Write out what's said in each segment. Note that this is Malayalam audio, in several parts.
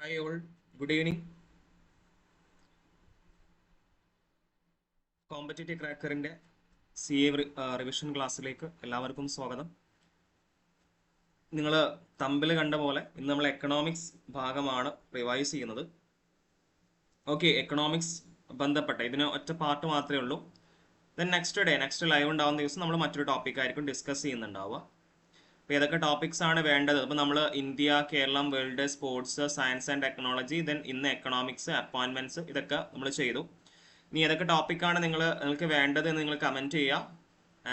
Hi all good evening competitive ക്രാക്കറിന്റെ C A revision ക്ലാസ്സിലേക്ക് എല്ലാവർക്കും സ്വാഗതം. നിങ്ങൾ തമ്പിൽ കണ്ട പോലെ ഇന്ന് നമ്മൾ എക്കണോമിക്സ് ഭാഗമാണ് റിവൈസ് ചെയ്യുന്നത്. ഓക്കെ എക്കണോമിക്സ് ബന്ധപ്പെട്ട ഇതിന് ഒറ്റ പാർട്ട് മാത്രമേ ഉള്ളൂ. Then next day next live ഉണ്ടാവുന്ന ദിവസം നമ്മൾ മറ്റൊരു ടോപ്പിക് ആയിരിക്കും ഡിസ്കസ് ചെയ്യുന്നുണ്ടാവുക. അപ്പോൾ ഏതൊക്കെ ടോപ്പിക്സ് ആണ് വേണ്ടത്. അപ്പോൾ നമ്മൾ India Keralam world sports science and technology then ഇന്ന് എക്കണോമിക്സ് അപ്പോയിൻമെന്റ്സ് ഇതൊക്കെ നമ്മൾ ചെയ്തു. ഇനി ഏതൊക്കെ ടോപ്പിക്കാണ് നിങ്ങൾ നിങ്ങൾക്ക് വേണ്ടത് എന്ന് നിങ്ങൾ കമന്റ് ചെയ്യുക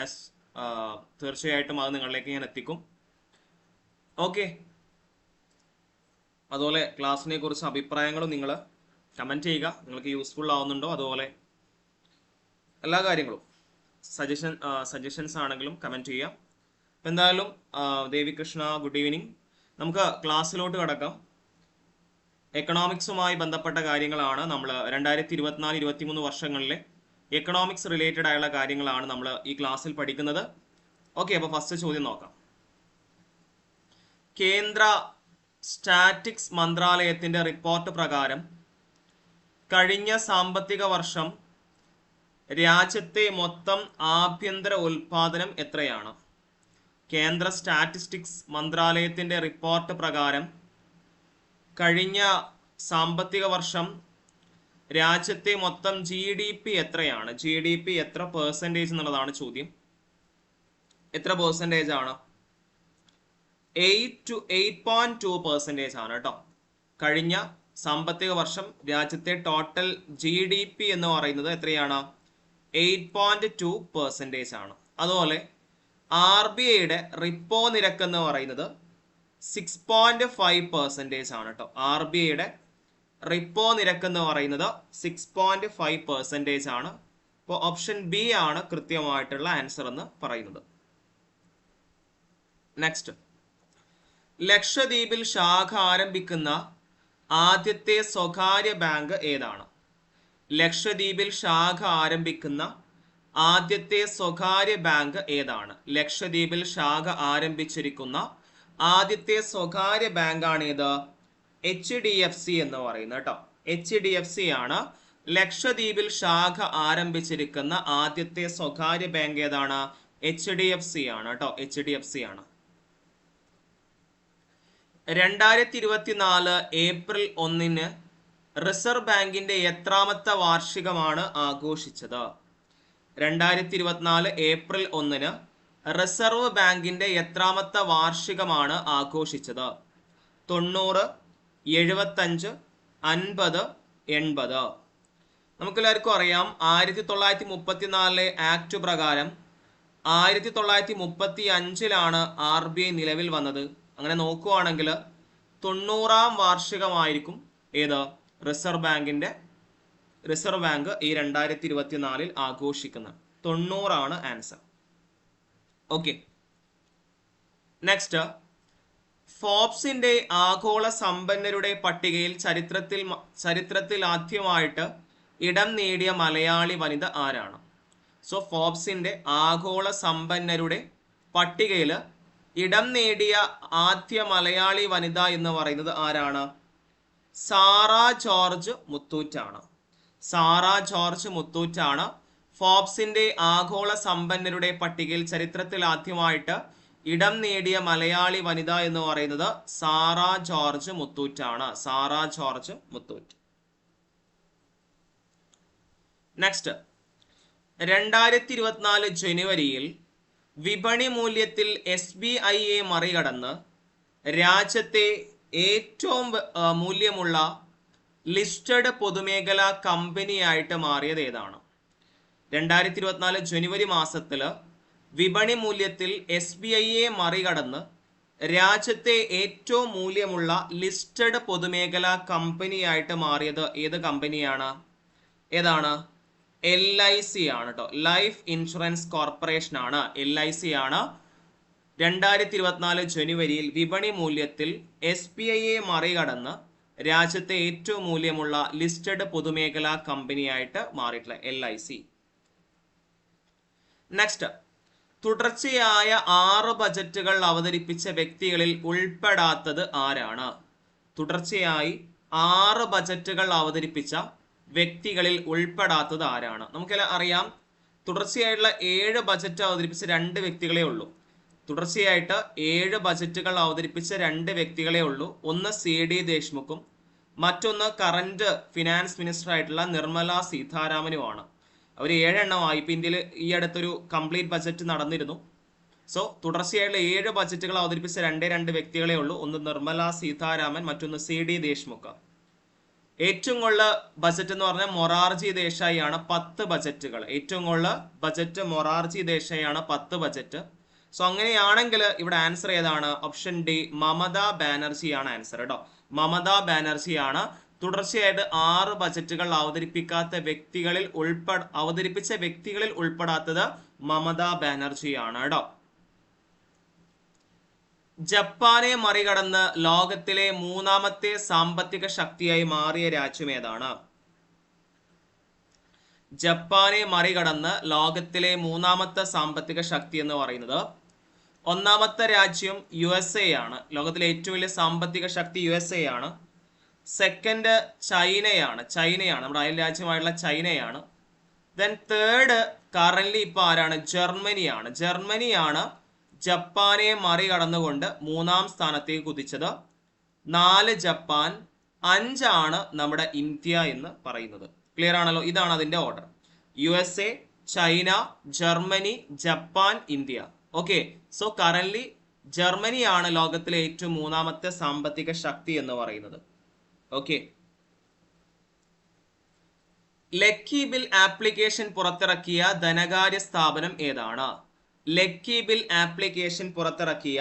ആസ് തീർച്ചയായിട്ടും അത് നിങ്ങളിലേക്ക് ഞാൻ എത്തിക്കും. ഓക്കെ അതുപോലെ ക്ലാസ്സിനെ കുറിച്ച് അഭിപ്രായങ്ങളും നിങ്ങൾ കമന്റ് ചെയ്യുക. നിങ്ങൾക്ക് യൂസ്ഫുൾ ആവുന്നുണ്ടോ? അതുപോലെ എല്ലാ കാര്യങ്ങളും. സജഷൻ സജഷൻസ് ആണെങ്കിലും കമന്റ് ചെയ്യുക അപ്പം എന്തായാലും ദേവികൃഷ്ണ ദേവി കൃഷ്ണ ഗുഡ് ഈവനിങ് നമുക്ക് ക്ലാസ്സിലോട്ട് കടക്കാം. എക്കണോമിക്സുമായി ബന്ധപ്പെട്ട കാര്യങ്ങളാണ് നമ്മൾ രണ്ടായിരത്തി ഇരുപത്തിനാല് ഇരുപത്തിമൂന്ന് വർഷങ്ങളിലെ എക്കണോമിക്സ് റിലേറ്റഡ് ആയുള്ള കാര്യങ്ങളാണ് നമ്മൾ ഈ ക്ലാസ്സിൽ പഠിക്കുന്നത്. ഓക്കെ അപ്പോൾ ഫസ്റ്റ് ചോദ്യം നോക്കാം. കേന്ദ്ര സ്റ്റാറ്റിക്സ് മന്ത്രാലയത്തിന്റെ റിപ്പോർട്ട് പ്രകാരം കഴിഞ്ഞ സാമ്പത്തിക വർഷം രാജ്യത്തെ മൊത്തം ആഭ്യന്തര ഉൽപാദനം എത്രയാണ്? കേന്ദ്ര സ്റ്റാറ്റിസ്റ്റിക്സ് മന്ത്രാലയത്തിന്റെ റിപ്പോർട്ട് പ്രകാരം കഴിഞ്ഞ സാമ്പത്തിക വർഷം രാജ്യത്തെ മൊത്തം ജി ഡി പി എത്രയാണ്? ജി ഡി പി എത്ര പേഴ്സന്റേജ് എന്നുള്ളതാണ് ചോദ്യം. എത്ര പേഴ്സന്റേജ് ആണ്? Eight to eight point two percentage ആണ് കേട്ടോ. കഴിഞ്ഞ സാമ്പത്തിക വർഷം രാജ്യത്തെ ടോട്ടൽ ജി ഡി പി എന്ന് പറയുന്നത് എത്രയാണ്? എയ്റ്റ് പോയിന്റ് ടു പേഴ്സന്റേജ് ആണ്. അതുപോലെ ആർ ബി ഐയുടെ റിപ്പോ നിരക്ക് എന്ന് പറയുന്നത് സിക്സ് പോയിന്റ് ഫൈവ് പെർസെന്റേജ് ആണ് കേട്ടോ ആർ ബി ഐയുടെ റിപ്പോ നിരക്ക് എന്ന് പറയുന്നത് സിക്സ് പോയിന്റ് ഫൈവ് പെർസെന്റേജ് ആണ്. അപ്പോൾ ഓപ്ഷൻ ബി ആണ് കൃത്യമായിട്ടുള്ള ആൻസർ എന്ന് പറയുന്നത്. നെക്സ്റ്റ് ലക്ഷദ്വീപിൽ ശാഖ ആരംഭിക്കുന്ന ആദ്യത്തെ സ്വകാര്യ ബാങ്ക് ഏതാണ്? ലക്ഷദ്വീപിൽ ശാഖ ആരംഭിക്കുന്ന ആദ്യത്തെ സ്വകാര്യ ബാങ്ക് ഏതാണ്? ലക്ഷദ്വീപിൽ ശാഖ ആരംഭിച്ചിരിക്കുന്ന ആദ്യത്തെ സ്വകാര്യ ബാങ്കാണ് ഏത് എച്ച് ഡി എഫ് സി എന്ന് പറയുന്നത് കേട്ടോ എച്ച് ഡി എഫ് സി ആണ്. ലക്ഷദ്വീപിൽ ശാഖ ആരംഭിച്ചിരിക്കുന്ന ആദ്യത്തെ സ്വകാര്യ ബാങ്ക് ഏതാണ്? എച്ച് ഡി എഫ് സി ആണ് കേട്ടോ എച്ച് ഡി എഫ് സി ആണ്. രണ്ടായിരത്തി ഇരുപത്തിനാല് ഏപ്രിൽ ഒന്നിന് റിസർവ് ബാങ്കിന്റെ എത്രാമത്തെ വാർഷികമാണ് ആഘോഷിച്ചത്? രണ്ടായിരത്തി ഇരുപത്തിനാല് ഏപ്രിൽ ഒന്നിന് റിസർവ് ബാങ്കിന്റെ എത്രാമത്തെ വാർഷികമാണ് ആഘോഷിച്ചത്? തൊണ്ണൂറ് എഴുപത്തഞ്ച് അൻപത് എൺപത്. നമുക്കെല്ലാവർക്കും അറിയാം ആയിരത്തി തൊള്ളായിരത്തി മുപ്പത്തിനാലിലെ ആക്ട് പ്രകാരം ആയിരത്തി തൊള്ളായിരത്തി മുപ്പത്തി അഞ്ചിലാണ് ആർ ബി ഐ നിലവിൽ വന്നത്. അങ്ങനെ നോക്കുവാണെങ്കിൽ തൊണ്ണൂറാം വാർഷികമായിരിക്കും ഏത്? റിസർവ് ബാങ്കിന്റെ റിസർവ് ബാങ്ക് ഈ രണ്ടായിരത്തി ഇരുപത്തിനാലിൽ ആഘോഷിക്കുന്നത്. തൊണ്ണൂറാണ് ആൻസർ. ഓക്കെ. നെക്സ്റ്റ് ഫോബ്സിന്റെ ആഗോള സമ്പന്നരുടെ പട്ടികയിൽ ചരിത്രത്തിൽ ചരിത്രത്തിൽ ആദ്യമായിട്ട് ഇടം നേടിയ മലയാളി വനിത ആരാണ്? സോ ഫോബ്സിന്റെ ആഗോള സമ്പന്നരുടെ പട്ടികയിൽ ഇടം നേടിയ ആദ്യ മലയാളി വനിത എന്ന് പറയുന്നത് ആരാണ്? സാറ ജോർജ് മുത്തൂറ്റാണ്. സാറ ജോർജ് മുത്തൂറ്റാണ് ഫോബ്സിന്റെ ആഗോള സമ്പന്നരുടെ പട്ടികയിൽ ചരിത്രത്തിൽ ആദ്യമായിട്ട് ഇടം നേടിയ മലയാളി വനിത എന്ന് പറയുന്നത് സാറ ജോർജ് മുത്തൂറ്റാണ്. സാറ ജോർജ് മുത്തൂറ്റ്. നെക്സ്റ്റ് രണ്ടായിരത്തി ഇരുപത്തിനാല് ജനുവരിയിൽ വിപണി മൂല്യത്തിൽ എസ് ബി ഐയെ മറികടന്ന് രാജ്യത്തെ ഏറ്റവും മൂല്യമുള്ള ലിസ്റ്റഡ് പൊതുമേഖലാ കമ്പനിയായിട്ട് മാറിയത് ഏതാണ്? രണ്ടായിരത്തി ഇരുപത്തിനാല് ജനുവരി മാസത്തിൽ വിപണി മൂല്യത്തിൽ എസ് ബി ഐയെ മറികടന്ന് രാജ്യത്തെ ഏറ്റവും മൂല്യമുള്ള ലിസ്റ്റഡ് പൊതുമേഖലാ കമ്പനിയായിട്ട് മാറിയത് ഏത് കമ്പനിയാണ്? ഏതാണ്? എൽ ഐ സി ആണ് കേട്ടോ ലൈഫ് ഇൻഷുറൻസ് കോർപ്പറേഷൻ ആണ് എൽ ഐ സി ആണ് രണ്ടായിരത്തി ഇരുപത്തിനാല് ജനുവരിയിൽ വിപണി മൂല്യത്തിൽ എസ് ബി ഐയെ മറികടന്ന് രാജ്യത്തെ ഏറ്റവും മൂല്യമുള്ള ലിസ്റ്റഡ് പൊതുമേഖലാ കമ്പനിയായിട്ട് മാറിയിട്ടുള്ള എൽ ഐ സി നെക്സ്റ്റ് തുടർച്ചയായ ആറ് ബജറ്റുകൾ അവതരിപ്പിച്ച വ്യക്തികളിൽ ഉൾപ്പെടാത്തത് ആരാണ്? തുടർച്ചയായി ആറ് ബജറ്റുകൾ അവതരിപ്പിച്ച വ്യക്തികളിൽ ഉൾപ്പെടാത്തത് ആരാണ്? നമുക്കെല്ലാം അറിയാം. തുടർച്ചയായിട്ടുള്ള ഏഴ് ബജറ്റ് അവതരിപ്പിച്ച രണ്ട് വ്യക്തികളെ ഉള്ളൂ. തുടർച്ചയായിട്ട് ഏഴ് ബജറ്റുകൾ അവതരിപ്പിച്ച രണ്ട് വ്യക്തികളെ ഉള്ളൂ. ഒന്ന് സി ഡി ദേശ്മുഖും മറ്റൊന്ന് കറന്റ് ഫിനാൻസ് മിനിസ്റ്റർ ആയിട്ടുള്ള നിർമ്മല സീതാരാമനുമാണ് അവർ ഏഴെണ്ണമായി ഇപ്പം ഇന്ത്യയിൽ ഈ അടുത്തൊരു കംപ്ലീറ്റ് ബജറ്റ് നടന്നിരുന്നു. സോ തുടർച്ചയായുള്ള ഏഴ് ബജറ്റുകൾ അവതരിപ്പിച്ച രണ്ടേ രണ്ട് വ്യക്തികളെ ഉള്ളൂ. ഒന്ന് നിർമ്മല സീതാരാമൻ മറ്റൊന്ന് സി ഡി ദേശ്മുഖ്. ഏറ്റവും കൂടുതൽ ബജറ്റ് എന്ന് പറഞ്ഞാൽ മൊറാർജി ദേശായിയാണ് പത്ത് ബജറ്റുകൾ ഏറ്റവും കൂടുതൽ ബജറ്റ് മൊറാർജി ദേശായി ആണ് പത്ത് ബജറ്റ് സോ അങ്ങനെയാണെങ്കിൽ ഇവിടെ ആൻസർ ഏതാണ്? ഓപ്ഷൻ ഡി മമത ബാനർജി ആണ് ആൻസർ കേട്ടോ മമത ബാനർജി ആണ്. തുടർച്ചയായിട്ട് ആറ് ബജറ്റുകൾ അവതരിപ്പിക്കാത്ത വ്യക്തികളിൽ ഉൾപ്പെട അവതരിപ്പിച്ച വ്യക്തികളിൽ ഉൾപ്പെടാത്തത് മമത ബാനർജി ആണ് കേട്ടോ ജപ്പാനെ മറികടന്ന് ലോകത്തിലെ മൂന്നാമത്തെ സാമ്പത്തിക ശക്തിയായി മാറിയ രാജ്യം ഏതാണ്? ജപ്പാനെ മറികടന്ന് ലോകത്തിലെ മൂന്നാമത്തെ സാമ്പത്തിക ശക്തി എന്ന് പറയുന്നത് ഒന്നാമത്തെ രാജ്യം യു എസ് എ ആണ്. ലോകത്തിലെ ഏറ്റവും വലിയ സാമ്പത്തിക ശക്തി യു എസ് എ ആണ്. സെക്കൻഡ് ചൈനയാണ്. ചൈനയാണ്. നമ്മുടെ അയൽ രാജ്യമായിട്ടുള്ള ചൈനയാണ്. ദെൻ തേർഡ് കറൻലി ഇപ്പോൾ ആരാണ്? ജർമ്മനിയാണ്. ജർമ്മനിയാണ് ജപ്പാനെ മറികടന്നുകൊണ്ട് മൂന്നാം സ്ഥാനത്തേക്ക് കുതിച്ചത്. നാല് ജപ്പാൻ അഞ്ചാണ് നമ്മുടെ ഇന്ത്യ എന്ന് പറയുന്നത്. ക്ലിയർ ആണല്ലോ? ഇതാണ് അതിന്റെ order U S A China Germany Japan India. Okay so currently ജർമ്മനിയാണ് ലോകത്തിലെ ഏറ്റവും മൂന്നാമത്തെ സാമ്പത്തിക ശക്തി എന്ന് പറയുന്നത്. ഓക്കെ ലക്കി ബിൽ ആപ്ലിക്കേഷൻ പുറത്തിറക്കിയ ധനകാര്യ സ്ഥാപനം ഏതാണ്? ലക്കി ബിൽ ആപ്ലിക്കേഷൻ പുറത്തിറക്കിയ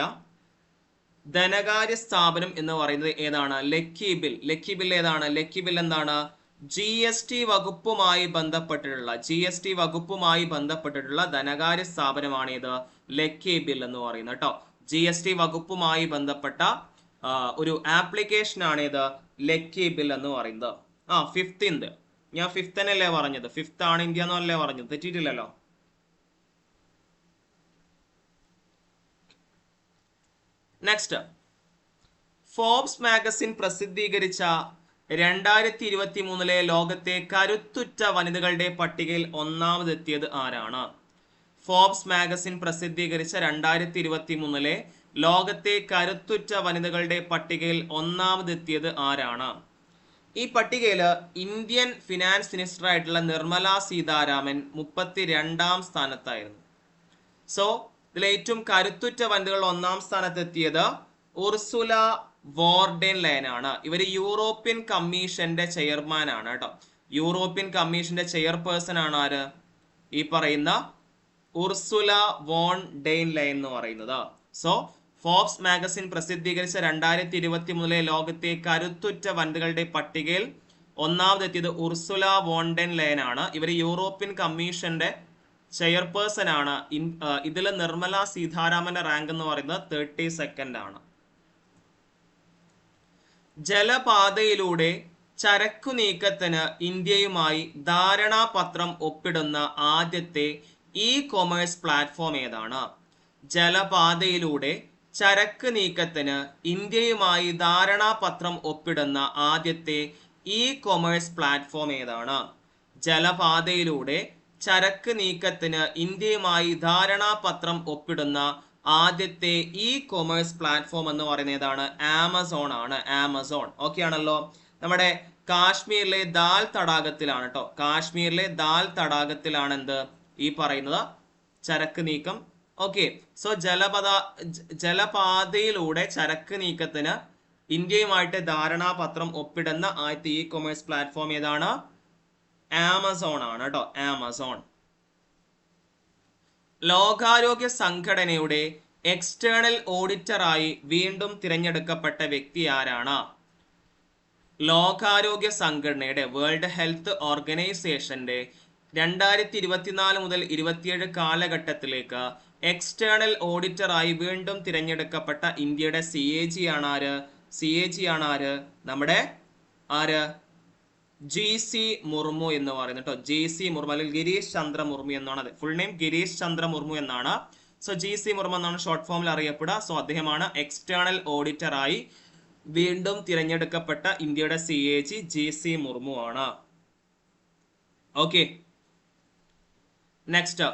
ധനകാര്യ സ്ഥാപനം എന്ന് പറയുന്നത് ഏതാണ്? ലക്കി ബിൽ ലക്കി ബിൽ ഏതാണ്? ലക്കി ബിൽ എന്താണ്? ജി എസ് ടി വകുപ്പുമായി ബന്ധപ്പെട്ടിട്ടുള്ള ജി എസ് ടി വകുപ്പുമായി ബന്ധപ്പെട്ടിട്ടുള്ള ധനകാര്യ സ്ഥാപനമാണ് ഇത് ലക്കി ബിൽ എന്ന് പറയുന്നത് കേട്ടോ. ജി എസ് ടി വകുപ്പുമായി ബന്ധപ്പെട്ട ഒരു ആപ്ലിക്കേഷൻ ആണ് ഇത് ലക്കി ബിൽ എന്ന് പറയുന്നത്. ആ ഫിഫ്തിന്ത് ഞാൻ ഫിഫ്ത്തിനല്ലേ പറഞ്ഞത്? ഫിഫ്ത്ത് ആണ് ഇന്ത്യ എന്നല്ലേ പറഞ്ഞത്? തെറ്റിയിട്ടില്ലല്ലോ. നെക്സ്റ്റ് ഫോബ്സ് മാഗസിൻ പ്രസിദ്ധീകരിച്ച രണ്ടായിരത്തി ഇരുപത്തി മൂന്നിലെ ലോകത്തെ കരുത്തുറ്റ വനിതകളുടെ പട്ടികയിൽ ഒന്നാമതെത്തിയത് ആരാണ്? ഫോബ്സ് മാഗസിൻ പ്രസിദ്ധീകരിച്ച രണ്ടായിരത്തി ഇരുപത്തി മൂന്നിലെ ലോകത്തെ കരുത്തുറ്റ വനിതകളുടെ പട്ടികയിൽ ഒന്നാമതെത്തിയത് ആരാണ്? ഈ പട്ടികയിൽ ഇന്ത്യൻ ഫിനാൻസ് മിനിസ്റ്റർ ആയിട്ടുള്ള നിർമ്മല സീതാരാമൻ മുപ്പത്തി രണ്ടാം സ്ഥാനത്തായിരുന്നു. സോ ഇതിൽ ഏറ്റവും കരുത്തുറ്റ വനിതകൾ ഒന്നാം സ്ഥാനത്തെത്തിയത് ഉർസുല വോർഡൻ ലൈനാണ് ഇവർ യൂറോപ്യൻ കമ്മീഷന്റെ ചെയർമാൻ ആണ് കേട്ടോ. യൂറോപ്യൻ കമ്മീഷന്റെ ചെയർപേഴ്സൺ ആണ് ആര്? ഈ പറയുന്ന ഉർസുല വോൺ ഡെയിൻ ലൈൻ എന്ന് പറയുന്നത്. സോ ഫോബ്സ് മാഗസിൻ പ്രസിദ്ധീകരിച്ച രണ്ടായിരത്തി ഇരുപത്തി മൂന്നിലെ ലോകത്തെ കരുത്തുറ്റ വനിതകളുടെ പട്ടികയിൽ ഒന്നാമതെത്തിയത് ഉർസുല വോണ്ടൻ ലൈൻ ആണ്. ഇവർ യൂറോപ്യൻ കമ്മീഷന്റെ ചെയർപേഴ്സൺ ആണ്. ഇതിൽ നിർമ്മല സീതാരാമന്റെ റാങ്ക് എന്ന് പറയുന്നത് തേർട്ടി സെക്കൻഡ് ആണ്. ജലപാതയിലൂടെ ചരക്കു നീക്കത്തിന് ഇന്ത്യയുമായി ധാരണാപത്രം ഒപ്പിടുന്ന ആദ്യത്തെ ഇ കൊമേഴ്സ് പ്ലാറ്റ്ഫോം ഏതാണ്? ജലപാതയിലൂടെ ചരക്ക് നീക്കത്തിന് ഇന്ത്യയുമായി ധാരണാപത്രം ഒപ്പിടുന്ന ആദ്യത്തെ ഇ കൊമേഴ്സ് പ്ലാറ്റ്ഫോം ഏതാണ്? ജലപാതയിലൂടെ ചരക്ക് നീക്കത്തിന് ഇന്ത്യയുമായി ധാരണാപത്രം ഒപ്പിടുന്ന ആദ്യത്തെ ഇ കൊമേഴ്സ് പ്ലാറ്റ്ഫോം എന്ന് പറയുന്ന ഏതാണ്? ആമസോൺ ആണ്. ആമസോൺ. ഓക്കെ ആണല്ലോ. നമ്മുടെ കാശ്മീരിലെ ദാൽ തടാകത്തിലാണ് കേട്ടോ കാശ്മീരിലെ ദാൽ തടാകത്തിലാണ് എന്ത് ഈ പറയുന്നത് ചരക്ക് നീക്കം. ഓക്കെ സോ ജലപദ ജലപാതയിലൂടെ ചരക്ക് നീക്കത്തിന് ഇന്ത്യയുമായിട്ട് ധാരണാപത്രം ഒപ്പിടുന്ന ആദ്യത്തെ ഇ കൊമേഴ്സ് പ്ലാറ്റ്ഫോം ഏതാണ്? ആമസോൺ ആണ് കേട്ടോ. ആമസോൺ. ലോകാരോഗ്യ സംഘടനയുടെ എക്സ്റ്റേണൽ ഓഡിറ്ററായി വീണ്ടും തിരഞ്ഞെടുക്കപ്പെട്ട വ്യക്തി ആരാണ്? ലോകാരോഗ്യ സംഘടനയുടെ വേൾഡ് ഹെൽത്ത് ഓർഗനൈസേഷന്റെ രണ്ടായിരത്തി ഇരുപത്തിനാല് മുതൽ ഇരുപത്തിയേഴ് കാലഘട്ടത്തിലേക്ക് എക്സ്റ്റേണൽ ഓഡിറ്ററായി വീണ്ടും തിരഞ്ഞെടുക്കപ്പെട്ട ഇന്ത്യയുടെ സി എ ജി ആണ് ആര്? സി എ ജി ആണ് ആര്? നമ്മുടെ ആര്? ജി സി മുർമു എന്ന് പറയുന്നത് കേട്ടോ ജി സി മുർമു അല്ലെങ്കിൽ ഗിരീഷ് ചന്ദ്ര മുർമു എന്നാണ് അത്. ഫുൾ നെയിം ഗിരീഷ് ചന്ദ്ര മുർമു എന്നാണ്. സോ ജി സി മുർമു എന്നാണ് ഷോർട്ട് ഫോമിൽ അറിയപ്പെടുക. സോ അദ്ദേഹമാണ് എക്സ്റ്റേണൽ ഓഡിറ്ററായി വീണ്ടും തിരഞ്ഞെടുക്കപ്പെട്ട ഇന്ത്യയുടെ C A G G C Murmu ആണ്. ഓക്കെ നെക്സ്റ്റ്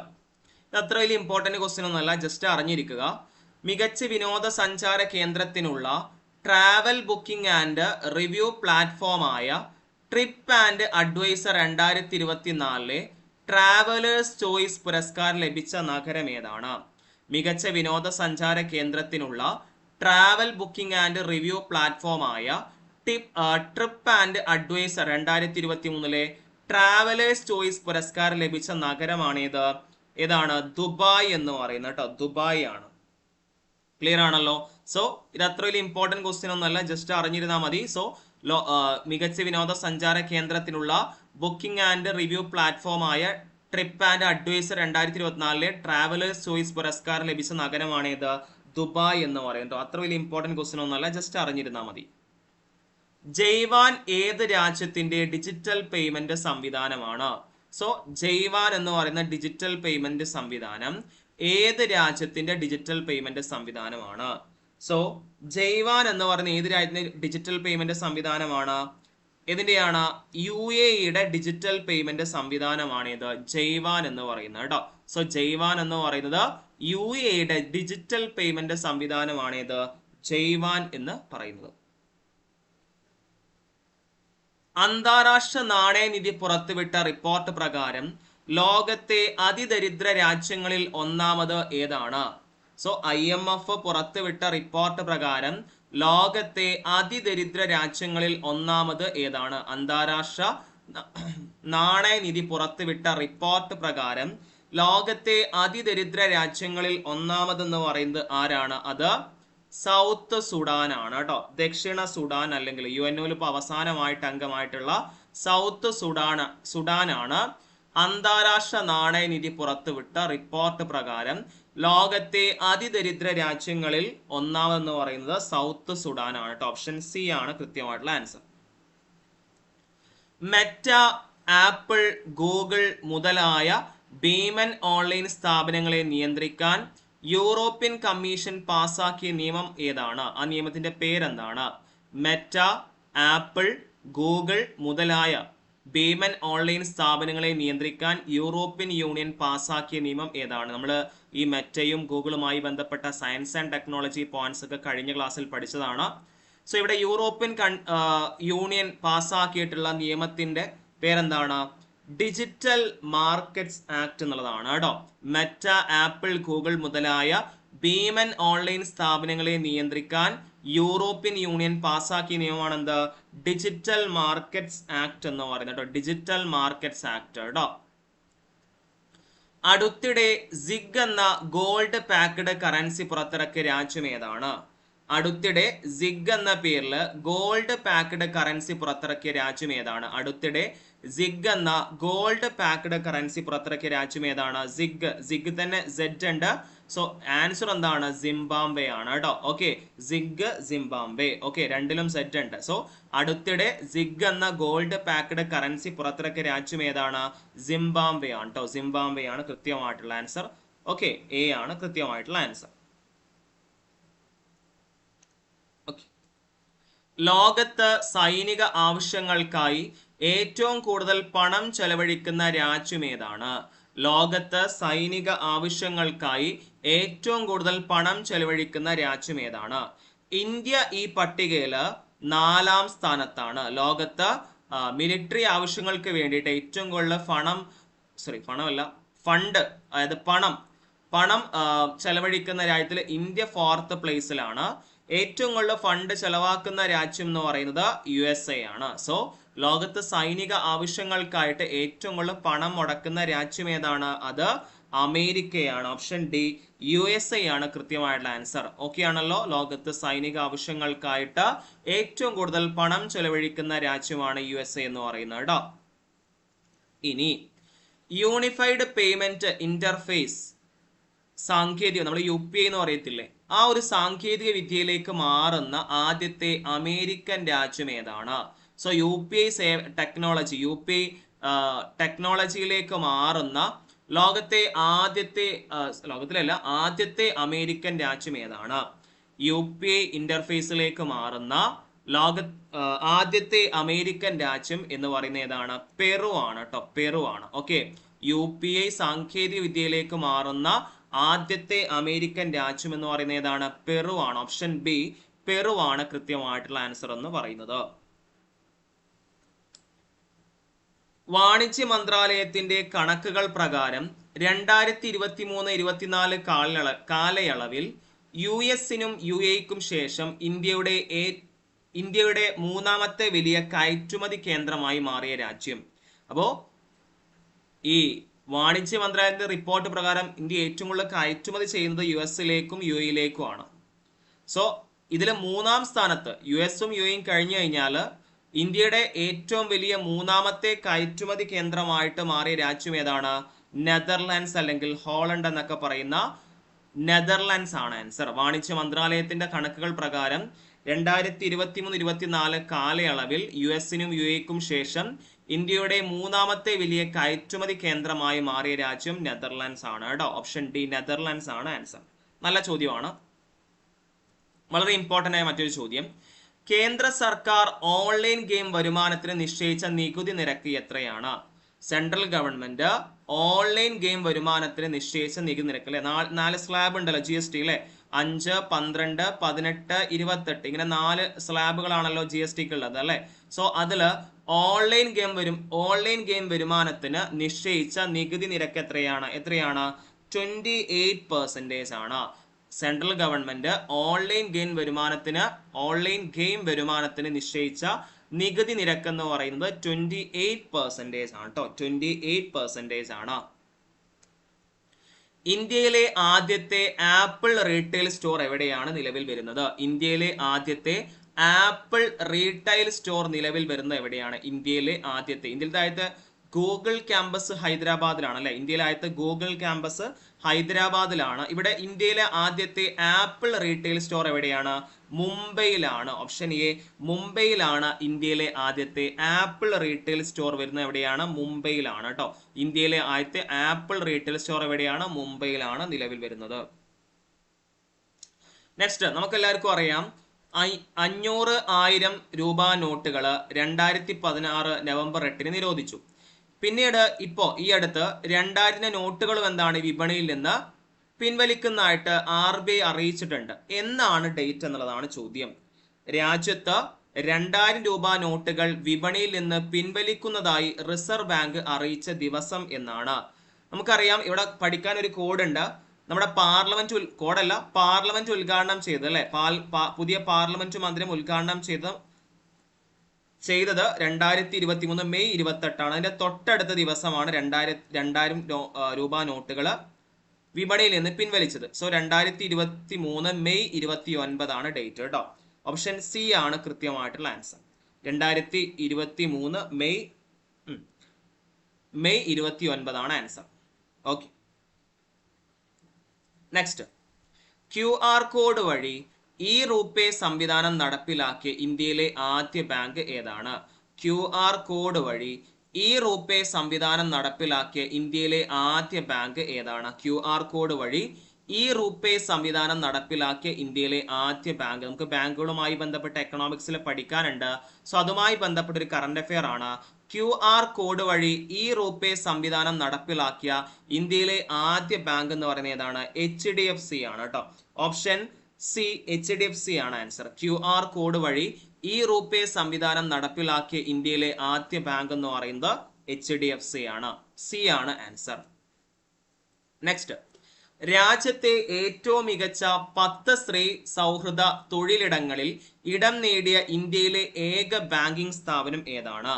അത്ര വലിയ ഇമ്പോർട്ടന്റ് ക്വസ്റ്റ്യൻ ഒന്നുമല്ല ജസ്റ്റ് അറിഞ്ഞിരിക്കുക. മികച്ച വിനോദസഞ്ചാര കേന്ദ്രത്തിനുള്ള ട്രാവൽ ബുക്കിംഗ് ആൻഡ് റിവ്യൂ പ്ലാറ്റ്ഫോമായ ട്രിപ്പ് ആൻഡ് അഡ്വൈസർ രണ്ടായിരത്തി ഇരുപത്തിനാലിലെ ട്രാവലേഴ്സ് ചോയ്സ് പുരസ്കാരം ലഭിച്ച നഗരം ഏതാണ്? മികച്ച വിനോദസഞ്ചാര കേന്ദ്രത്തിനുള്ള ട്രാവൽ ബുക്കിംഗ് ആൻഡ് റിവ്യൂ പ്ലാറ്റ്ഫോമായ ടിപ്പ് ട്രിപ്പ് ആൻഡ് അഡ്വൈസർ രണ്ടായിരത്തി ഇരുപത്തി മൂന്നിലെ ട്രാവലേഴ്സ് ചോയ്സ് പുരസ്കാരം ലഭിച്ച നഗരമാണേത്? ഏതാണ്? ദുബായ് എന്ന് പറയുന്നത് കേട്ടോ. ദുബായ് ആണ്. ക്ലിയർ ആണല്ലോ? സോ ഇത് അത്ര വലിയ ഇമ്പോർട്ടന്റ് ക്വസ്റ്റ്യൻ ഒന്നല്ല ജസ്റ്റ് അറിഞ്ഞിരുന്നാൽ മതി. സോ ലോ മികച്ച വിനോദസഞ്ചാര കേന്ദ്രത്തിനുള്ള ബുക്കിംഗ് ആൻഡ് റിവ്യൂ പ്ലാറ്റ്ഫോമായ ട്രിപ്പ് ആൻഡ് അഡ്വൈസർ രണ്ടായിരത്തി ഇരുപത്തിനാലിലെ ട്രാവലേഴ്സ് ചോയ്സ് പുരസ്കാരം ലഭിച്ച നഗരമാണ് ഇത് ദുബായ് എന്ന് പറയുന്നത്. അത്ര വലിയ ഇമ്പോർട്ടന്റ് ക്വസ്റ്റ്യൻ ഒന്നല്ല ജസ്റ്റ് അറിഞ്ഞിരുന്നാൽ മതി. ജയ്വാൻ ഏത് രാജ്യത്തിന്റെ ഡിജിറ്റൽ പേയ്മെന്റ് സംവിധാനമാണ്? സോ ജൈവാൻ എന്ന് പറയുന്ന ഡിജിറ്റൽ പേയ്മെന്റ് സംവിധാനം ഏത് രാജ്യത്തിന്റെ ഡിജിറ്റൽ പേയ്മെന്റ് സംവിധാനമാണ്? സോ ജൈവാൻ എന്ന് പറയുന്ന ഏത് രാജ്യത്തിന്റെ ഡിജിറ്റൽ പേയ്മെന്റ് സംവിധാനമാണ്? എതിന്റെയാണ് യു എ ഇയുടെ ഡിജിറ്റൽ പേയ്മെന്റ് സംവിധാനമാണ് ഇത് ജൈവാൻ എന്ന് പറയുന്നത് കേട്ടോ സോ ജൈവാൻ എന്ന് പറയുന്നത് യു എയുടെ ഡിജിറ്റൽ പേയ്മെന്റ് സംവിധാനമാണ് ഇത് ജൈവാൻ എന്ന് പറയുന്നത്. അന്താരാഷ്ട്ര നാണയനിധി പുറത്തുവിട്ട റിപ്പോർട്ട് പ്രകാരം ലോകത്തെ അതിദരിദ്ര രാജ്യങ്ങളിൽ ഒന്നാമത് ഏതാണ്? സോ ഐ എം എഫ് പുറത്തുവിട്ട റിപ്പോർട്ട് പ്രകാരം ലോകത്തെ അതിദരിദ്ര രാജ്യങ്ങളിൽ ഒന്നാമത് ഏതാണ്? അന്താരാഷ്ട്ര നാണയനിധി പുറത്തുവിട്ട റിപ്പോർട്ട് പ്രകാരം ലോകത്തെ അതിദരിദ്ര രാജ്യങ്ങളിൽ ഒന്നാമതെന്ന് പറയുന്നത് ആരാണ്? അത് സൗത്ത് സുഡാൻ ആണ് കേട്ടോ. ദക്ഷിണ സുഡാൻ അല്ലെങ്കിൽ യു എൻ ഇപ്പോൾ അവസാനമായിട്ട് അംഗമായിട്ടുള്ള സൗത്ത് സുഡാൻ സുഡാനാണ്. അന്താരാഷ്ട്ര നാണയനിധി പുറത്തുവിട്ട റിപ്പോർട്ട് പ്രകാരം ലോകത്തെ അതിദരിദ്ര രാജ്യങ്ങളിൽ ഒന്നാമെന്ന് പറയുന്നത് സൗത്ത് സുഡാൻ ആണ് കേട്ടോ. ഓപ്ഷൻ സി ആണ് കൃത്യമായിട്ടുള്ള ആൻസർ മെറ്റ ആപ്പിൾ ഗൂഗിൾ മുതലായ ഭീമൻ ഓൺലൈൻ സ്ഥാപനങ്ങളെ നിയന്ത്രിക്കാൻ യൂറോപ്യൻ കമ്മീഷൻ പാസാക്കിയ നിയമം ഏതാണ്? ആ നിയമത്തിന്റെ പേരെന്താണ്? മെറ്റ ആപ്പിൾ ഗൂഗിൾ മുതലായ ഭീമൻ ഓൺലൈൻ സ്ഥാപനങ്ങളെ നിയന്ത്രിക്കാൻ യൂറോപ്യൻ യൂണിയൻ പാസാക്കിയ നിയമം ഏതാണ്? നമ്മൾ ഈ മെറ്റയും ഗൂഗിളുമായി ബന്ധപ്പെട്ട സയൻസ് ആൻഡ് ടെക്നോളജി പോയിന്റ്സ് ഒക്കെ കഴിഞ്ഞ ക്ലാസ്സിൽ പഠിച്ചതാണ്. സോ ഇവിടെ യൂറോപ്യൻ യൂണിയൻ പാസാക്കിയിട്ടുള്ള നിയമത്തിന്റെ പേരെന്താണ്? ഡിജിറ്റൽ മാർക്കറ്റ്സ് ആക്ട് എന്നുള്ളതാണ് കേട്ടോ. മെറ്റ ആപ്പിൾ ഗൂഗിൾ മുതലായ ഭീമൻ ഓൺലൈൻ സ്ഥാപനങ്ങളെ നിയന്ത്രിക്കാൻ യൂറോപ്യൻ യൂണിയൻ പാസ്സാക്കിയ നിയമമാണ് എന്ത്? ഡിജിറ്റൽ മാർക്കറ്റ്സ് ആക്ട് എന്ന് പറയുന്നത് കേട്ടോ. ഡിജിറ്റൽ മാർക്കറ്റ്സ് ആക്ട് കേട്ടോ. അടുത്തിടെ സിഗ് എന്ന ഗോൾഡ് പാക്ഡ് കറൻസി പുറത്തിറക്കിയ രാജ്യം ഏതാണ്? അടുത്തിടെ സിഗ് എന്ന പേരിൽ ഗോൾഡ് പാക്ഡ് കറൻസി പുറത്തിറക്കിയ രാജ്യം ഏതാണ്? അടുത്തിടെ സിഗ് എന്ന ഗോൾഡ് പാക്ഡ് കറൻസി പുറത്തിറക്കിയ രാജ്യം ഏതാണ്? സിഗ് സിഗ് തന്നെ സെഡ് ഉണ്ട്. സോ ആൻസർ എന്താണ്? സിംബാബ്വെ ആണ് കേട്ടോ. ഓക്കെ സിഗ് സിംബാബ്വെ ഓക്കെ രണ്ടിലും സെറ്റ് ഉണ്ട്. സോ അടുത്തിടെ സിഗ് എന്ന ഗോൾഡ് പാക്ഡ് കറൻസി പുറത്തിറക്കിയ രാജ്യം ഏതാണ്? സിംബാബ്വെ ആണ് കേട്ടോ. സിംബാബ്വെ ആണ് കൃത്യമായിട്ടുള്ള ആൻസർ ഓക്കെ എ ആണ് കൃത്യമായിട്ടുള്ള ആൻസർ ലോകത്ത് സൈനിക ആവശ്യങ്ങൾക്കായി ഏറ്റവും കൂടുതൽ പണം ചെലവഴിക്കുന്ന രാജ്യമേതാണ് ലോകത്ത് സൈനിക ആവശ്യങ്ങൾക്കായി ഏറ്റവും കൂടുതൽ പണം ചെലവഴിക്കുന്ന രാജ്യമേതാണ് ഇന്ത്യ ഈ പട്ടികയിൽ നാലാം സ്ഥാനത്താണ്. ലോകത്ത് മിലിറ്ററി ആവശ്യങ്ങൾക്ക് വേണ്ടിയിട്ട് ഏറ്റവും കൂടുതൽ പണം സോറി പണമല്ല ഫണ്ട് അതായത് പണം പണം ചെലവഴിക്കുന്ന രാജ്യത്തിൽ ഇന്ത്യ ഫോർത്ത് പ്ലേസിലാണ് ഏറ്റവും കൂടുതൽ ഫണ്ട് ചെലവാക്കുന്ന രാജ്യം എന്ന് പറയുന്നത് യു ആണ്. സോ ലോകത്ത് സൈനിക ആവശ്യങ്ങൾക്കായിട്ട് ഏറ്റവും കൂടുതൽ പണം മുടക്കുന്ന രാജ്യം ഏതാണ്? അത് അമേരിക്കയാണ്. Option D U S A ആണ് കൃത്യമായിട്ടുള്ള ആൻസർ. ഓക്കെ ആണല്ലോ? ലോകത്ത് സൈനിക ആവശ്യങ്ങൾക്കായിട്ട് ഏറ്റവും കൂടുതൽ പണം ചെലവഴിക്കുന്ന രാജ്യമാണ് യു എസ് എ എന്ന് പറയുന്നത് കേട്ടോ. ഇനി യൂണിഫൈഡ് പേയ്മെന്റ് ഇന്റർഫേസ് സാങ്കേതിക നമ്മൾ യു പി ഐ എന്ന് പറയത്തില്ലേ? ആ ഒരു സാങ്കേതിക വിദ്യയിലേക്ക് മാറുന്ന ആദ്യത്തെ അമേരിക്കൻ രാജ്യം ഏതാണ്? സോ യു പി ഐ സേവ ടെക്നോളജി യു പി ഐ ടെക്നോളജിയിലേക്ക് മാറുന്ന ലോകത്തെ ആദ്യത്തെ ലോകത്തിലല്ല ആദ്യത്തെ അമേരിക്കൻ രാജ്യം ഏതാണ്? യു പി ഐ ഇന്റർഫേസിലേക്ക് മാറുന്ന ലോക ആദ്യത്തെ അമേരിക്കൻ രാജ്യം എന്ന് പറയുന്ന ഏതാണ്? പെറു ആണ് കേട്ടോ പെറു ആണ്. ഓക്കെ യു പി ഐ സാങ്കേതിക വിദ്യയിലേക്ക് മാറുന്ന ആദ്യത്തെ അമേരിക്കൻ രാജ്യം എന്ന് പറയുന്ന ഏതാണ്? പെറു ആണ്. ഓപ്ഷൻ ബി പെറു ആണ് കൃത്യമായിട്ടുള്ള ആൻസർ എന്ന് പറയുന്നത്. വാണിജ്യ മന്ത്രാലയത്തിന്റെ കണക്കുകൾ പ്രകാരം രണ്ടായിരത്തി ഇരുപത്തി മൂന്ന് ഇരുപത്തിനാല് കാലയള കാലയളവിൽ യു എസിനും യു എക്കും ശേഷം ഇന്ത്യയുടെ ഇന്ത്യയുടെ മൂന്നാമത്തെ വലിയ കയറ്റുമതി കേന്ദ്രമായി മാറിയ രാജ്യം. അപ്പോ ഈ വാണിജ്യ മന്ത്രാലയത്തിന്റെ റിപ്പോർട്ട് പ്രകാരം ഇന്ത്യ ഏറ്റവും കൂടുതൽ കയറ്റുമതി ചെയ്യുന്നത് യു എസിലേക്കും യു എയിലേക്കുമാണ് സോ ഇതിലെ മൂന്നാം സ്ഥാനത്ത് യു എസും യു എയും കഴിഞ്ഞു കഴിഞ്ഞാൽ ഇന്ത്യയുടെ ഏറ്റവും വലിയ മൂന്നാമത്തെ കയറ്റുമതി കേന്ദ്രമായിട്ട് മാറിയ രാജ്യം ഏതാണ്? നെതർലാൻഡ്സ് അല്ലെങ്കിൽ ഹോളണ്ട് എന്നൊക്കെ പറയുന്ന നെതർലാൻഡ്സ് ആണ് ആൻസർ വാണിജ്യ മന്ത്രാലയത്തിന്റെ കണക്കുകൾ പ്രകാരം രണ്ടായിരത്തി ഇരുപത്തി മൂന്ന് ഇരുപത്തിനാല് കാലയളവിൽ യു എസിനും യു എക്കും ശേഷം ഇന്ത്യയുടെ മൂന്നാമത്തെ വലിയ കയറ്റുമതി കേന്ദ്രമായി മാറിയ രാജ്യം നെതർലാൻഡ്സ് ആണ് കേട്ടോ. ഓപ്ഷൻ ഡി നെതർലാൻഡ്സ് ആണ് ആൻസർ നല്ല ചോദ്യമാണ്. വളരെ ഇമ്പോർട്ടന്റ് ആയ മറ്റൊരു ചോദ്യം. കേന്ദ്ര സർക്കാർ ഓൺലൈൻ ഗെയിം വരുമാനത്തിന് നിശ്ചയിച്ച നികുതി നിരക്ക് എത്രയാണ്? സെൻട്രൽ ഗവൺമെന്റ് ഓൺലൈൻ ഗെയിം വരുമാനത്തിന് നിശ്ചയിച്ച നികുതി നിരക്ക് അല്ലെ നാല് സ്ലാബ് ഉണ്ടല്ലോ ജി എസ് ടി അല്ലെ അഞ്ച് പന്ത്രണ്ട് പതിനെട്ട് ഇരുപത്തെട്ട്. ഇങ്ങനെ നാല് സ്ലാബുകളാണല്ലോ ജി എസ് ടിക്ക് ഉള്ളത് അല്ലെ? സോ അതിൽ ഓൺലൈൻ ഗെയിം വരും ഓൺലൈൻ ഗെയിം വരുമാനത്തിന് നിശ്ചയിച്ച നികുതി നിരക്ക് എത്രയാണ്? എത്രയാണ്? ട്വന്റി എയ്റ്റ് പെർസെന്റേജ് ആണ്. സെൻട്രൽ ഗവൺമെന്റ് ഓൺലൈൻ ഗെയിം വരുമാനത്തിന് ഓൺലൈൻ ഗെയിം വരുമാനത്തിന് നിശ്ചയിച്ച നികുതി നിരക്ക് എന്ന് പറയുന്നത് ട്വന്റി എയ്റ്റ് പെർസെന്റേജ് ആണ് കേട്ടോ ട്വന്റി എയ്റ്റ് പെർസെന്റേജ് ആണ്. ഇന്ത്യയിലെ ആദ്യത്തെ ആപ്പിൾ റീറ്റെയിൽ സ്റ്റോർ എവിടെയാണ് നിലവിൽ വരുന്നത്? ഇന്ത്യയിലെ ആദ്യത്തെ ആപ്പിൾ റീറ്റെയിൽ സ്റ്റോർ നിലവിൽ വരുന്നത് എവിടെയാണ്? ഇന്ത്യയിലെ ആദ്യത്തെ. ഇന്ത്യയിലത്തെ ഗൂഗിൾ ക്യാമ്പസ് ഹൈദരാബാദിലാണ് അല്ലെ? ഇന്ത്യയിലെ ആദ്യത്തെ ഗൂഗിൾ ക്യാമ്പസ് ഹൈദരാബാദിലാണ്. ഇവിടെ ഇന്ത്യയിലെ ആദ്യത്തെ ആപ്പിൾ റീറ്റെയിൽ സ്റ്റോർ എവിടെയാണ്? മുംബൈയിലാണ്. ഓപ്ഷൻ എ മുംബൈയിലാണ് ഇന്ത്യയിലെ ആദ്യത്തെ ആപ്പിൾ റീറ്റെയിൽ സ്റ്റോർ വരുന്നത് എവിടെയാണ്? മുംബൈയിലാണ് കേട്ടോ. ഇന്ത്യയിലെ ആദ്യത്തെ ആപ്പിൾ റീറ്റെയിൽ സ്റ്റോർ എവിടെയാണ്? മുംബൈയിലാണ് നിലവിൽ വരുന്നത്. നെക്സ്റ്റ് നമുക്ക് എല്ലാവർക്കും അറിയാം അഞ്ഞൂറ് ആയിരം രൂപ നോട്ടുകൾ രണ്ടായിരത്തി പതിനാറ് നവംബർ എട്ടിന് നിരോധിച്ചു. പിന്നീട് ഇപ്പോൾ ഈ അടുത്ത് രണ്ടായിരത്തിന്റെ നോട്ടുകളും എന്താണ് വിപണിയിൽ നിന്ന് പിൻവലിക്കുന്നതായിട്ട് ആർ ബി ഐ അറിയിച്ചിട്ടുണ്ട്. എന്നാണ് ഡേറ്റ് എന്നുള്ളതാണ് ചോദ്യം. രാജ്യത്ത് രണ്ടായിരം രൂപ നോട്ടുകൾ വിപണിയിൽ നിന്ന് പിൻവലിക്കുന്നതായി റിസർവ് ബാങ്ക് അറിയിച്ച ദിവസം എന്നാണ്. നമുക്കറിയാം ഇവിടെ പഠിക്കാൻ ഒരു കോഡ് ഉണ്ട് നമ്മുടെ പാർലമെന്റ് കോഡല്ല പാർലമെന്റ് ഉദ്ഘാടനം ചെയ്തത് അല്ലെ? പുതിയ പാർലമെന്റ് മന്ദിരം ഉദ്ഘാടനം ചെയ്ത ചെയ്തത് രണ്ടായിരത്തി ഇരുപത്തി മൂന്ന് മെയ് ഇരുപത്തെട്ടാണ്. അതിന്റെ തൊട്ടടുത്ത ദിവസമാണ് രണ്ടായിരത്തി രണ്ടായിരം രൂപ നോട്ടുകൾ വിപണിയിൽ നിന്ന് പിൻവലിച്ചത്. സോ രണ്ടായിരത്തി ഇരുപത്തി മൂന്ന് മെയ് ഇരുപത്തി ഒൻപതാണ് ഡേറ്റ് കേട്ടോ ഓപ്ഷൻ സി ആണ് കൃത്യമായിട്ടുള്ള ആൻസർ രണ്ടായിരത്തി ഇരുപത്തി മൂന്ന് മെയ് മെയ് ഇരുപത്തി ഒൻപതാണ് answer okay next Q R code വഴി ഇ റൂപേ സംവിധാനം നടപ്പിലാക്കിയ ഇന്ത്യയിലെ ആദ്യ ബാങ്ക് ഏതാണ്? ക്യു ആർ കോഡ് വഴി ഇ റൂപേ സംവിധാനം നടപ്പിലാക്കിയ ഇന്ത്യയിലെ ആദ്യ ബാങ്ക് ഏതാണ്? ക്യു ആർ കോഡ് വഴി ഇ റൂപേ സംവിധാനം നടപ്പിലാക്കിയ ഇന്ത്യയിലെ ആദ്യ ബാങ്ക്. നമുക്ക് ബാങ്കുകളുമായി ബന്ധപ്പെട്ട എക്കണോമിക്സിൽ പഠിക്കാനുണ്ട്. സോ അതുമായി ബന്ധപ്പെട്ട ഒരു കറണ്ട് അഫെയർ ആണ്. ക്യു ആർ കോഡ് വഴി ഇ റൂപേ സംവിധാനം നടപ്പിലാക്കിയ ഇന്ത്യയിലെ ആദ്യ ബാങ്ക് എന്ന് പറയുന്നത് ഏതാണ്? എച്ച് ഡി എഫ് സി ആണ് കേട്ടോ. Option C H D F C ആണ് ആൻസർ ക്യു ആർ കോഡ് വഴി ഇ റൂപേ സംവിധാനം നടപ്പിലാക്കിയ ഇന്ത്യയിലെ ആദ്യ ബാങ്ക് എന്ന് പറയുന്നത് എച്ച് ഡി എഫ് സി ആണ്. സി ആണ് ആൻസർ നെക്സ്റ്റ് രാജ്യത്തെ ഏറ്റവും മികച്ച പത്ത് സ്ത്രീ സൗഹൃദ തൊഴിലിടങ്ങളിൽ ഇടം നേടിയ ഇന്ത്യയിലെ ഏക ബാങ്കിംഗ് സ്ഥാപനം ഏതാണ്?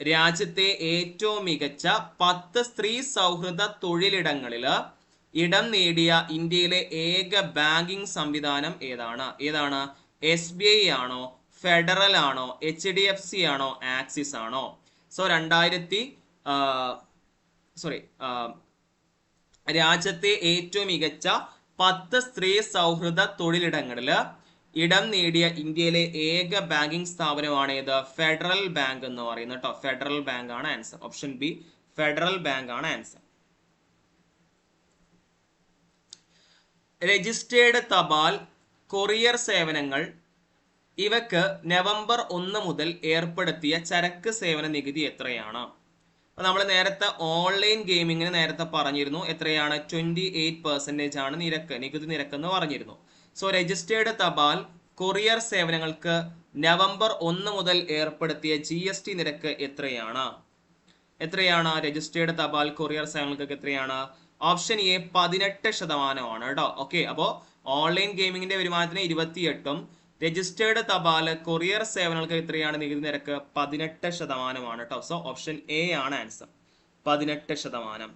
രാജ്യത്തെ ഏറ്റവും മികച്ച പത്ത് സ്ത്രീ സൗഹൃദ തൊഴിലിടങ്ങളിൽ ഇടം നേടിയ ഇന്ത്യയിലെ ഏക ബാങ്കിംഗ് സംവിധാനം ഏതാണ്? ഏതാണ്? എസ് ബി ഐ ആണോ? ഫെഡറൽ ആണോ? എച്ച് ഡി എഫ് സി ആണോ? ആക്സിസ് ആണോ? സോ രണ്ടായിരത്തി സോറി രാജ്യത്തെ ഏറ്റവും മികച്ച പത്ത് സ്ത്രീ സൗഹൃദ തൊഴിലിടങ്ങളിൽ ഇടം നേടിയ ഇന്ത്യയിലെ ഏക ബാങ്കിംഗ് സ്ഥാപനമാണ് ഏത്? ഫെഡറൽ ബാങ്ക് എന്ന് പറയുന്നത് കേട്ടോ. ഫെഡറൽ ബാങ്ക് ആണ് answer option B Federal bank ആണ് ആൻസർ രജിസ്റ്റേർഡ് തപാൽ കൊറിയർ സേവനങ്ങൾ ഇവക്ക് നവംബർ ഒന്ന് മുതൽ ഏർപ്പെടുത്തിയ ചരക്ക് സേവന നികുതി എത്രയാണ്? അപ്പോൾ നമ്മൾ നേരത്തെ ഓൺലൈൻ ഗെയിമിങ്ങിന് നേരത്തെ പറഞ്ഞിരുന്നു എത്രയാണ്? ട്വന്റി എയ്റ്റ് പെർസെന്റേജ് ആണ് നിരക്ക് നികുതി നിരക്ക് എന്ന് പറഞ്ഞിരുന്നു. സോ രജിസ്റ്റേർഡ് തപാൽ കൊറിയർ സേവനങ്ങൾക്ക് നവംബർ ഒന്ന് മുതൽ ഏർപ്പെടുത്തിയ ജി എസ് ടി നിരക്ക് എത്രയാണ്? എത്രയാണ്? രജിസ്റ്റേർഡ് തപാൽ കൊറിയർ സേവനങ്ങൾക്ക് എത്രയാണ്? ഓപ്ഷൻ എ പതിനെട്ട് ശതമാനമാണ് കേട്ടോ. ഓക്കെ അപ്പോൾ ഓൺലൈൻ ഗെയിമിങ്ങിന്റെ വരുമാനത്തിന് ഇരുപത്തിയെട്ടും രജിസ്റ്റേർഡ് തപാൽ കൊറിയർ സേവനങ്ങൾക്ക് എത്രയാണ് നികുതി നിരക്ക് പതിനെട്ട് ശതമാനമാണ് കേട്ടോ. സോ ഓപ്ഷൻ എ ആണ് ആൻസർ പതിനെട്ട് ശതമാനം.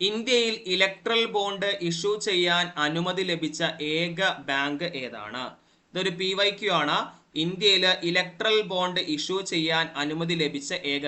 ഇന്ത്യയിൽ ഇലക്ട്രൽ ബോണ്ട് ഇഷ്യൂ ചെയ്യാൻ അനുമതി ലഭിച്ച ഏക ബാങ്ക് ഏതാണ്? ഇതൊരു പി വൈ ക്യു ആണ്. ഇന്ത്യയിൽ ഇലക്ട്രൽ ബോണ്ട് ഇഷ്യൂ ചെയ്യാൻ അനുമതി ലഭിച്ച ഏക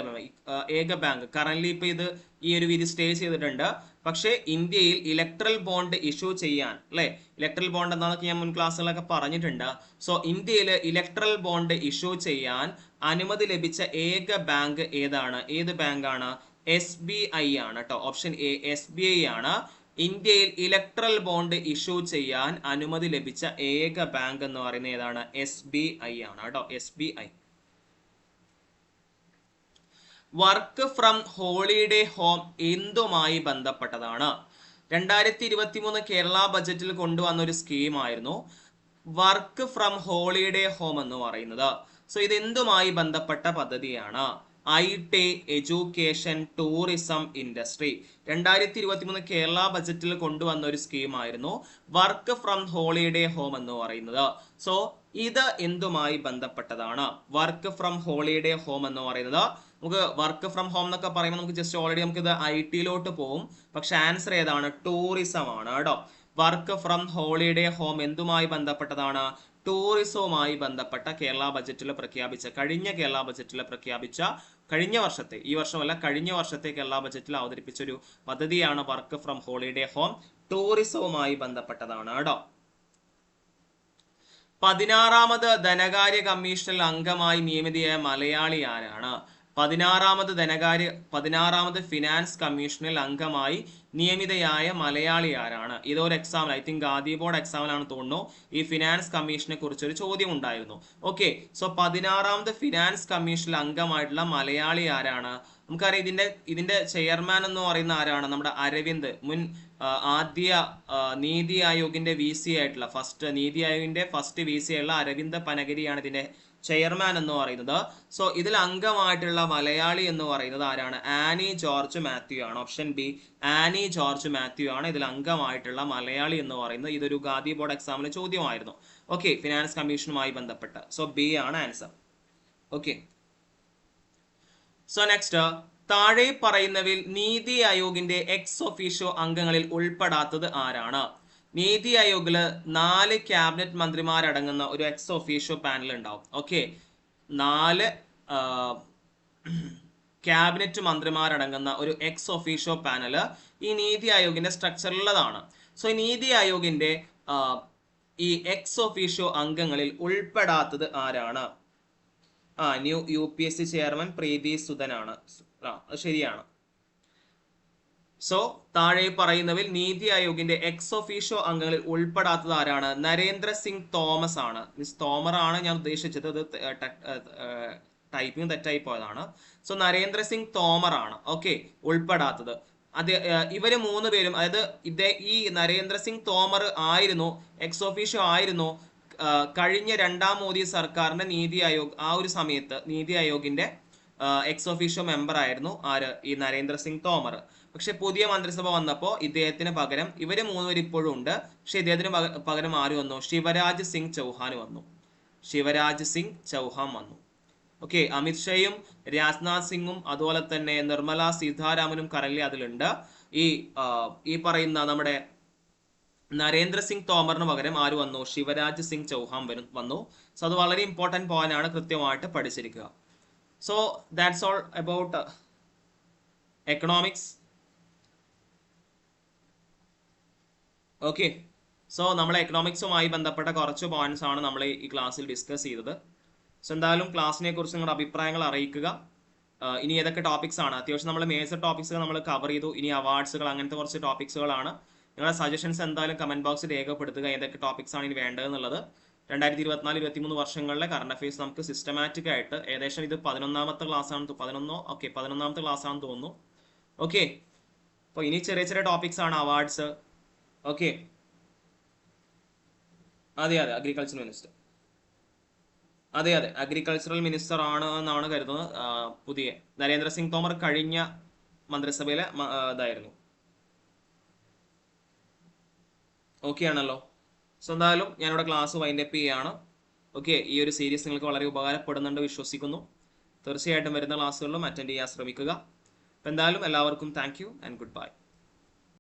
ഏക ബാങ്ക് കറന്റ് ഇപ്പൊ ഇത് ഈ ഒരു വിധി സ്റ്റേ ചെയ്തിട്ടുണ്ട്. പക്ഷേ ഇന്ത്യയിൽ ഇലക്ട്രൽ ബോണ്ട് ഇഷ്യൂ ചെയ്യാൻ അല്ലെ? ഇലക്ട്രൽ ബോണ്ട് എന്നൊക്കെ ഞാൻ മുൻ ക്ലാസ്സുകളൊക്കെ പറഞ്ഞിട്ടുണ്ട്. സോ ഇന്ത്യയിൽ ഇലക്ട്രൽ ബോണ്ട് ഇഷ്യൂ ചെയ്യാൻ അനുമതി ലഭിച്ച ഏക ബാങ്ക് ഏതാണ്? ഏത് ബാങ്കാണ് എസ് ബി ഐ ആണ് കേട്ടോ option A S B I ആണ്. ഇന്ത്യയിൽ ഇലക്ട്രൽ ബോണ്ട് ഇഷ്യൂ ചെയ്യാൻ അനുമതി ലഭിച്ച ഏക ബാങ്ക് എന്ന് പറയുന്നത് ഏതാണ്? എസ് ബി ഐ ആണ് കേട്ടോ S B I work from holiday home എന്തുമായി ബന്ധപ്പെട്ടതാണ്? രണ്ടായിരത്തി ഇരുപത്തി മൂന്ന് കേരള ബജറ്റിൽ കൊണ്ടുവന്ന ഒരു സ്കീമായിരുന്നു വർക്ക് ഫ്രം ഹോളിഡേ ഹോം എന്ന് പറയുന്നത്. സോ ഇത് എന്തുമായി ബന്ധപ്പെട്ട പദ്ധതിയാണ്? I T education tourism industry. രണ്ടായിരത്തി ഇരുപത്തി മൂന്ന് കേരള ബജറ്റിൽ കൊണ്ടുവന്ന ഒരു സ്കീമായിരുന്നു വർക്ക് ഫ്രം ഹോളിഡേ ഹോം എന്ന് പറയുന്നത്. സോ ഇത് എന്തുമായി ബന്ധപ്പെട്ടതാണ്? വർക്ക് ഫ്രം ഹോളിഡേ ഹോം എന്ന് പറയുന്നത് നമുക്ക് വർക്ക് ഫ്രം ഹോം എന്നൊക്കെ പറയുമ്പോൾ നമുക്ക് ജസ്റ്റ് ഓൾറെഡി നമുക്ക് ഇത് ഐ ടിയിലോട്ട് പോകും പക്ഷെ ആൻസർ ഏതാണ്? ടൂറിസം ആണ് കേട്ടോ. വർക്ക് ഫ്രം ഹോളിഡേ ഹോം എന്തുമായി ബന്ധപ്പെട്ടതാണ്? ടൂറിസവുമായി ബന്ധപ്പെട്ട കേരള ബജറ്റിൽ പ്രഖ്യാപിച്ച കഴിഞ്ഞ കേരള ബജറ്റിൽ പ്രഖ്യാപിച്ച കഴിഞ്ഞ വർഷത്തെ ഈ വർഷമല്ല കഴിഞ്ഞ വർഷത്തെ കേരള ബജറ്റിൽ അവതരിപ്പിച്ച ഒരു പദ്ധതിയാണ് വർക്ക് ഫ്രം ഹോളിഡേ ഹോം ടൂറിസവുമായി ബന്ധപ്പെട്ടതാണ് കേട്ടോ പതിനാറാമത് ധനകാര്യ കമ്മീഷനിൽ അംഗമായി നിയമിതയായ മലയാളി ആരാണ്? പതിനാറാമത് ധനകാര്യ പതിനാറാമത് ഫിനാൻസ് കമ്മീഷനിൽ അംഗമായി നിയമിതയായ മലയാളി ആരാണ്? ഇതൊരു എക്സാമിൽ ഐ തിങ്ക് ആദ്യ ബോർഡ് എക്സാമിലാണ് തോന്നുന്നു. ഈ ഫിനാൻസ് കമ്മീഷനെ കുറിച്ച് ഒരു ചോദ്യം ഉണ്ടായിരുന്നു. ഓക്കെ സോ പതിനാറാമത് ഫിനാൻസ് കമ്മീഷനിൽ അംഗമായിട്ടുള്ള മലയാളി ആരാണ്? നമുക്കറിയാം ഇതിന്റെ ഇതിന്റെ ചെയർമാൻ എന്ന് പറയുന്ന ആരാണ്? നമ്മുടെ അരവിന്ദ് മുൻ ആദ്യ നീതി ആയോഗിന്റെ വി സി ആയിട്ടുള്ള ഫസ്റ്റ് നീതി ആയോഗിന്റെ ഫസ്റ്റ് വി സി ആയിട്ടുള്ള അരവിന്ദ് പനഗരിയാണ് ഇതിന്റെ ചെയർമാൻ എന്ന് പറയുന്നത്. സോ ഇതിൽ അംഗമായിട്ടുള്ള മലയാളി എന്ന് പറയുന്നത് ആരാണ്? ആനി ജോർജ് മാത്യു ആണ്. ഓപ്ഷൻ ബി ആനി ജോർജ് മാത്യു ആണ് ഇതിൽ അംഗമായിട്ടുള്ള മലയാളി എന്ന് പറയുന്നത്. ഇതൊരു ഗാദി ബോർഡ് എക്സാമിന് ചോദ്യമായിരുന്നു. ഓക്കെ ഫിനാൻസ് കമ്മീഷനുമായി ബന്ധപ്പെട്ട്. സോ ബി ആണ് ആൻസർ ഓക്കെ സോ നെക്സ്റ്റ് താഴെ പറയുന്നവിൽ നീതി ആയോഗിന്റെ എക്സ് ഒഫീഷ്യോ അംഗങ്ങളിൽ ഉൾപ്പെടാത്തത് ആരാണ്? നീതി ആയോഗിൽ നാല് ക്യാബിനറ്റ് മന്ത്രിമാരടങ്ങുന്ന ഒരു എക്സ് ഒഫീഷ്യോ പാനൽ ഉണ്ടാവും. ഓക്കെ നാല് ക്യാബിനറ്റ് മന്ത്രിമാരടങ്ങുന്ന ഒരു എക്സ് ഒഫീഷ്യോ പാനൽ ഈ നീതി ആയോഗിന്റെ സ്ട്രക്ചറിലുള്ളതാണ് സോ ഈ നീതി ആയോഗിന്റെ ഈ എക്സ് ഒഫീഷ്യോ അംഗങ്ങളിൽ ഉൾപ്പെടാത്തത് ആരാണ്? ആ new U P S C chairman Preeti സുധനാണ്. ശരിയാണ്. സോ താഴെ പറയുന്നവയിൽ നീതി ആയോഗിന്റെ എക്സ് ഒഫീഷ്യോ അംഗങ്ങളിൽ ഉൾപ്പെടാത്തത് ആരാണ്? നരേന്ദ്ര സിംഗ് തോമസ് ആണ്. മിസ് തോമർ ആണ് ഞാൻ ഉദ്ദേശിച്ചത്. അത് ടൈപ്പിംഗ് തെറ്റായി പോയതാണ്. സോ നരേന്ദ്ര സിംഗ് തോമർ ആണ്. ഓക്കെ ഉൾപ്പെടാത്തത്. അത് ഇവർ മൂന്ന് പേരും അതായത് ഇതേ ഈ നരേന്ദ്ര സിംഗ് തോമർ ആയിരുന്നു എക്സ് ഒഫീഷ്യോ ആയിരുന്നു കഴിഞ്ഞ രണ്ടാം മോദി സർക്കാരിന്റെ നീതി ആയോഗ് ആ ഒരു സമയത്ത് നീതി ആയോഗിന്റെ എക്സ് ഒഫീഷ്യോ മെമ്പർ ആയിരുന്നു ആര്? ഈ നരേന്ദ്ര സിംഗ് തോമർ. പക്ഷെ പുതിയ മന്ത്രിസഭ വന്നപ്പോൾ ഇദ്ദേഹത്തിന് പകരം ഇവർ മൂന്നുപേർ ഇപ്പോഴും ഉണ്ട്. പക്ഷെ ഇദ്ദേഹത്തിന് പകരം ആര് വന്നു? ശിവരാജ് സിംഗ് ചൗഹാൻ വന്നു. ശിവരാജ് സിംഗ് ചൗഹാൻ വന്നു. ഓക്കെ അമിത്ഷയും രാജ്നാഥ് സിംഗും അതുപോലെ തന്നെ നിർമ്മല സീതാരാമനും കറലി അതിലുണ്ട്. ഈ ഈ പറയുന്ന നമ്മുടെ നരേന്ദ്ര സിംഗ് തോമറിന് പകരം ആര് വന്നു? ശിവരാജ് സിംഗ് ചൗഹാൻ വരും വന്നു. സോ അത് വളരെ ഇമ്പോർട്ടന്റ് പോയിന്റ് ആണ് കൃത്യമായിട്ട് പഠിച്ചിരിക്കുക. So all about uh, economics. Okay so നമ്മൾ എക്കണോമിക്സുമായി ബന്ധപ്പെട്ട കുറച്ച് പോയിന്റ്സ് ആണ് നമ്മൾ ഈ ക്ലാസ്സിൽ ഡിസ്കസ് ചെയ്തത്. സോ എന്തായാലും ക്ലാസ്സിനെ കുറിച്ച് നിങ്ങളുടെ അഭിപ്രായങ്ങൾ അറിയിക്കുക. ഇനി ഏതൊക്കെ ടോപ്പിക്സ് ആണ്? അത്യാവശ്യം നമ്മൾ മേജർ ടോപ്പിക്സുകൾ നമ്മൾ കവർ ചെയ്തു. ഇനി അവാർഡ്സുകൾ അങ്ങനത്തെ കുറച്ച് ടോപ്പിക്സുകളാണ് നിങ്ങളുടെ സജഷൻസ് എന്തായാലും കമന്റ് ബോക്സിൽ രേഖപ്പെടുത്തുക. ഏതൊക്കെ ടോപ്പിക്സ് ആണ് ഇനി വേണ്ടതെന്നുള്ളത് രണ്ടായിരത്തി ഇരുപത്തിനാല് ഇരുപത്തിമൂന്ന് വർഷങ്ങളിലെ കറണ്ട് അഫയേഴ്സ് നമുക്ക് സിസ്റ്റമാറ്റിക് ആയിട്ട് ഏകദേശം ഇത് പതിനൊന്നാമത്തെ ക്ലാസ് ആണ് പതിനൊന്നോ ഓക്കെ പതിനൊന്നാമത്തെ ക്ലാസ് ആണെന്ന് തോന്നുന്നു. ഓക്കെ അപ്പോൾ ഇനി ചെറിയ ചെറിയ ടോപ്പിക്സ് ആണ് അവാർഡ്സ് ഓക്കെ അതെ അതെ അഗ്രികൾച്ചർ മിനിസ്റ്റർ അതെ അതെ അഗ്രികൾച്ചറൽ മിനിസ്റ്റർ ആണ് എന്നാണ് കരുതുന്നത്. പുതിയ നരേന്ദ്ര സിംഗ് തോമർ കഴിഞ്ഞ മന്ത്രിസഭയിലെ ഇതായിരുന്നു. ഓക്കെ ആണല്ലോ. സോ എന്തായാലും ഞാനിവിടെ ക്ലാസ് വൈൻഡ് അപ്പ് ചെയ്യാണ്. ഓക്കെ ഈ ഒരു സീരീസ് നിങ്ങൾക്ക് വളരെ ഉപകാരപ്പെടുന്നുണ്ട് വിശ്വസിക്കുന്നു. തീർച്ചയായിട്ടും വരുന്ന ക്ലാസ്സുകളിലും അറ്റൻഡ് ചെയ്യാൻ ശ്രമിക്കുക. അപ്പം എന്തായാലും എല്ലാവർക്കും thank you and good bye